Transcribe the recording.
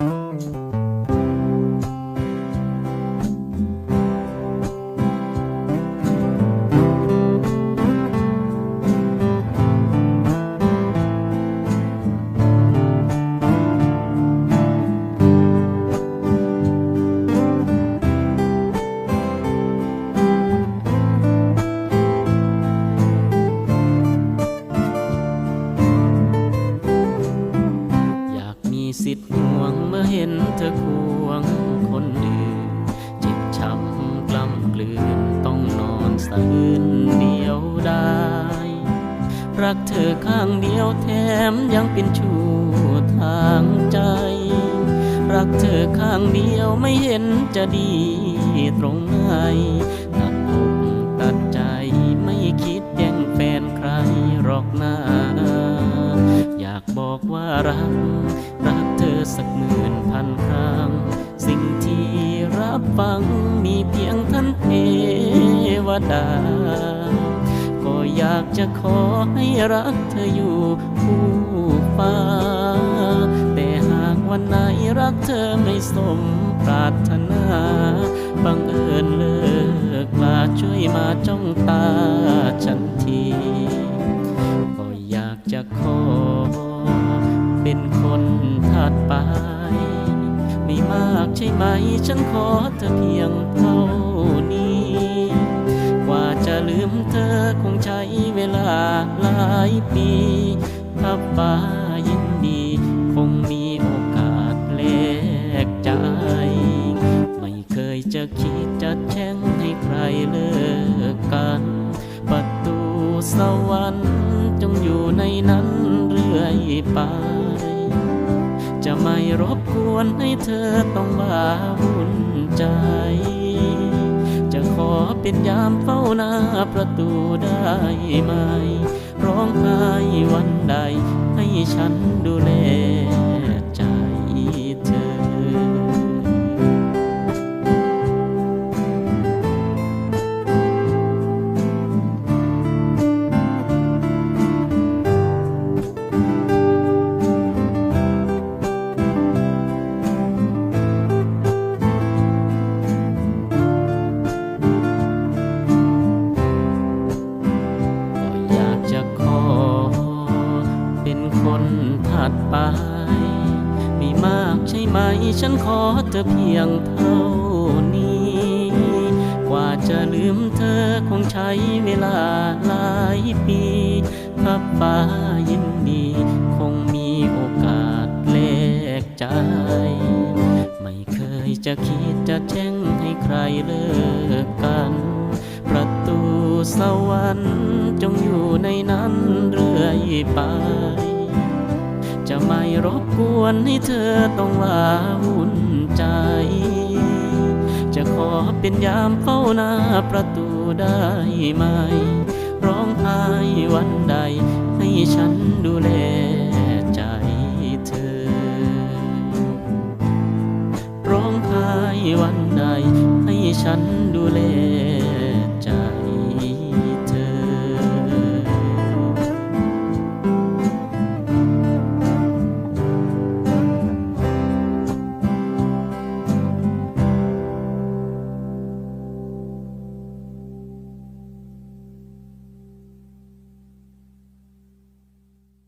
อ สิทธิ์ห่วงเมื่อเห็นเธอควงคนอื่นจ็บช้ำกล้ำกลืนต้องนอนสะอื้นเดียวได้ รักเธอข้างเดียวแถมยังเป็นชู้ทางใจ รักเธอข้างเดียวไม่เห็นจะดีตรงไหน บอกว่ารัก รักเธอสักหมื่นพันครั้ง สิ่งที่รับฟังมีเพียงท่านเทวดา ก็อยากจะขอให้รักเธออยู่คู่ฟ้า แต่หากวันไหนรักเธอไม่สมปรารถนาบังเอิญเลิกลาช่วยมาจ้องตาฉันที ไหมฉันขอเธอเพียงเท่านี้ กว่าจะลืมเธอคงใช้เวลาหลายปีถ้าฟ้ายินดี คงมีโอกาสแลกใจ ไม่เคยจะคิดจะแช่งให้ใครเลิกกัน ประตูสวรรค์จงอยู่ในนั้นเรื่อยไป ไม่รบกวนให้เธอต้องมาวุ่นใจ จะขอเป็นยามเฝ้าหน้าประตูได้ไหม ร้องไห้วันใดให้ฉันดูแล คนถัดไปไม่มากใช่ไหม ฉันขอเธอเพียงเท่านี้ กว่าจะลืมเธอคงใช้เวลาหลายปีถ้าฟ้ายินดี คงมีโอกาสแลกใจ ไม่เคยจะคิดจะแช่งให้ใครเลิกกัน ประตูสวรรค์จงอยู่ในนั้นเรื่อยไป ไม่รบกวนให้เธอต้องว่าวุ่นใจ จะขอเป็นยามเฝ้าหน้าประตูได้ไหม ร้องไห้วันใด ให้ฉันดูแลใจเธอ ร้องไห้วันใด ให้ฉันดูแล